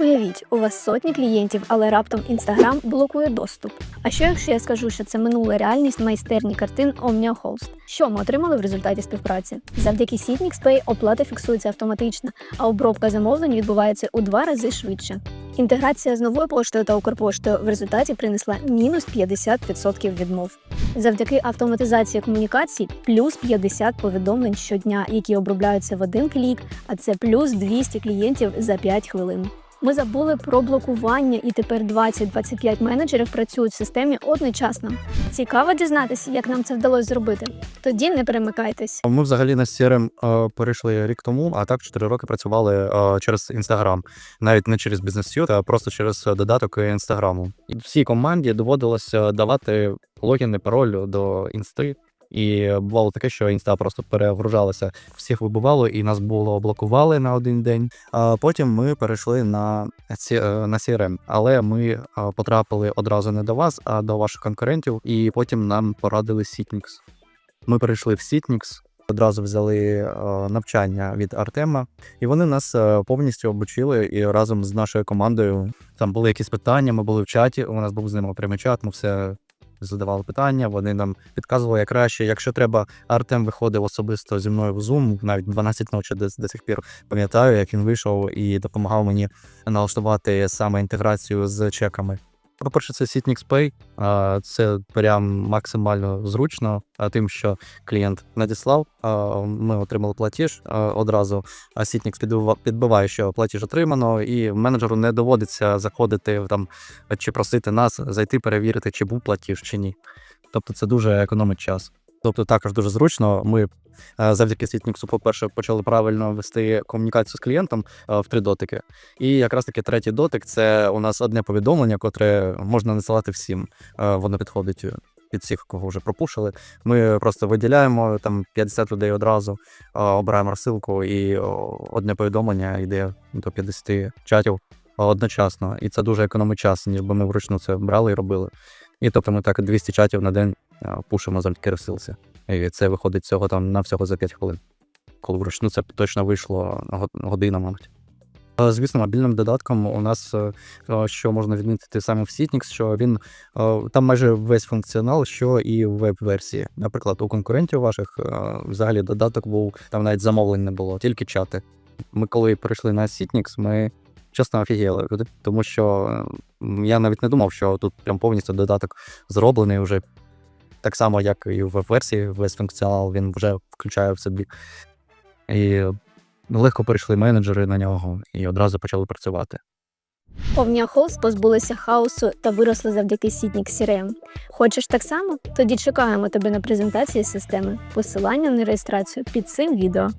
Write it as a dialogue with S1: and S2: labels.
S1: Уявіть, у вас сотні клієнтів, але раптом Інстаграм блокує доступ. А що якщо я скажу, що це минула реальність майстерні картин Omnia Holst? Що ми отримали в результаті співпраці? Завдяки Pay оплата фіксується автоматично, а обробка замовлень відбувається у два рази швидше. Інтеграція з новою поштою та Укрпоштою в результаті принесла мінус 50% відмов. Завдяки автоматизації комунікацій плюс 50 повідомлень щодня, які обробляються в один клік, а це плюс 200 клієнтів за 5 хвилин. Ми забули про блокування, і тепер 20-25 менеджерів працюють в системі одночасно. Цікаво дізнатися, як нам це вдалося зробити. Тоді не перемикайтесь.
S2: Ми взагалі на CRM е, перейшли рік тому, а так 4 роки працювали е, через Instagram. навіть не через Suite, а просто через додаток інстаграму. І всій команді доводилося давати логін і пароль до інсти. І бувало таке, що інста просто перегружалася. Всіх вибивало, і нас було блокували на один день. А потім ми перейшли на е, на CRM, але ми е, потрапили одразу не до вас, а до ваших конкурентів. І потім нам порадили Sitnix. Ми перейшли в Sitnix, одразу взяли е, навчання від Артема, і вони нас повністю обучили і разом з нашою командою. Там були якісь питання, ми були в чаті. У нас був з ними прямий чат. Ми все задавали питання. Вони нам підказували як краще. Якщо треба, Артем виходив особисто зі мною в Zoom, навіть 12 ночі до, до сих пір пам'ятаю, як він вийшов і допомагав мені налаштувати саме інтеграцію з чеками. По-перше, це Sitnix Pay. Це прям максимально зручно, тим, що клієнт надіслав, ми отримали платіж одразу. А підбива- підбиває, що платіж отримано, і менеджеру не доводиться заходити там чи просити нас зайти перевірити, чи був платіж, чи ні. Тобто це дуже економить час. Тобто також дуже зручно. Ми завдяки Sitnix, по-перше, почали правильно вести комунікацію з клієнтом е, в три дотики. І якраз таки третій дотик це у нас одне повідомлення, котре можна надсилати всім. Е, Воно підходить під всіх, кого вже пропушили. Ми просто виділяємо там 50 людей одразу, е, обираємо розсилку, і одне повідомлення йде до 50 чатів одночасно. І це дуже економить час, ніж би ми вручну це брали і робили. І тобто ми так 200 чатів на день е, пушимо завдяки розсилці. І це виходить цього там на всього за 5 хвилин. Коли вручну це точно вийшло го- година, мабуть. Звісно, мобільним додатком у нас, е, е, що можна відмітити саме в Sitnix, що він е, там майже весь функціонал, що і в веб-версії. Наприклад, у конкурентів ваших взагалі додаток був, там навіть замовлень не було, тільки чати. Ми коли перейшли на Sitnix, ми чесно офігіли, тому що я навіть не думав, що тут прям повністю додаток зроблений вже так само, як і в веб-версії, весь функціонал він вже включає в собі. І легко перейшли менеджери на нього і одразу почали працювати.
S1: Omnia Холс позбулися хаосу та виросли завдяки Сітнік CRM. Хочеш так само? Тоді чекаємо тебе на презентації системи. Посилання на реєстрацію під цим відео.